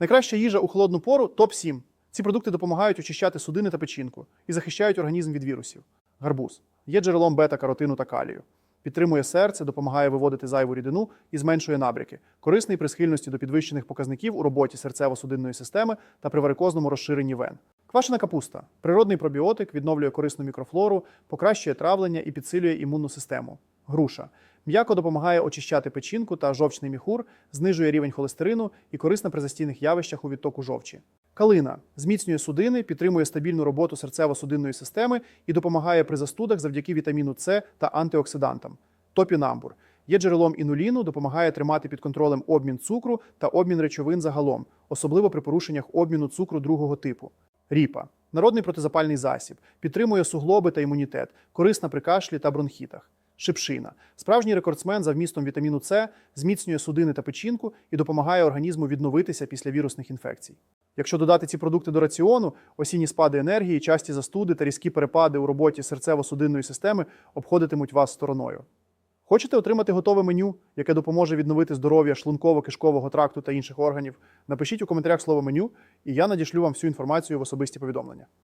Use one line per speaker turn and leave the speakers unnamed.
Найкраща їжа у холодну пору топ-7. Ці продукти допомагають очищати судини та печінку і захищають організм від вірусів. Гарбуз є джерелом бета-каротину та калію. Підтримує серце, допомагає виводити зайву рідину і зменшує набряки. Корисний при схильності до підвищених показників у роботі серцево-судинної системи та при варикозному розширенні вен. Квашена капуста природний пробіотик, відновлює корисну мікрофлору, покращує травлення і підсилює імунну систему. Груша м'яко допомагає очищати печінку та жовчний міхур, знижує рівень холестерину і корисна при застійних явищах у відтоку жовчі. Калина зміцнює судини, підтримує стабільну роботу серцево-судинної системи і допомагає при застудах завдяки вітаміну С та антиоксидантам. Топінамбур є джерелом інуліну, допомагає тримати під контролем обмін цукру та обмін речовин загалом, особливо при порушеннях обміну цукру другого типу. Ріпа народний протизапальний засіб, підтримує суглоби та імунітет, корисна при кашлі та бронхітах. Шипшина справжній рекордсмен за вмістом вітаміну С, зміцнює судини та печінку і допомагає організму відновитися після вірусних інфекцій. Якщо додати ці продукти до раціону, осінні спади енергії, часті застуди та різкі перепади у роботі серцево-судинної системи обходитимуть вас стороною. Хочете отримати готове меню, яке допоможе відновити здоров'я шлунково-кишкового тракту та інших органів? Напишіть у коментарях слово меню, і я надішлю вам всю інформацію в особисті повідомлення.